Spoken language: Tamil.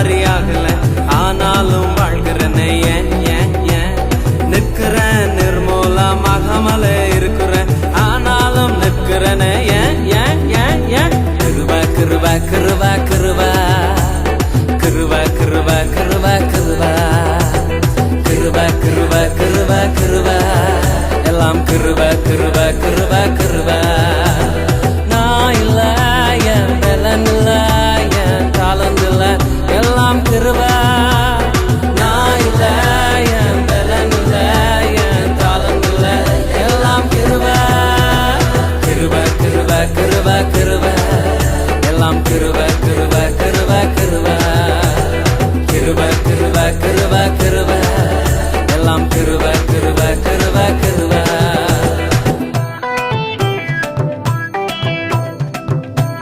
காரி ஆனாலும் வாழ்கிறேன் ஏன் ஏன் ஏன்? நிற்கிறேன் நிர்மூல மகமல இருக்கிறேன் ஆனாலும் நிற்கிறேன் ஏன் ஏன் ஏன் ஏன்? கிருவ கிருவ கிருவ கிருவ. கிருவ கிருவ கிருவ கிருவ. கிருவ கிருவ கிருவ கிருவ. எல்லாம் கிருவ கிருவ கிருவ கிருவ. back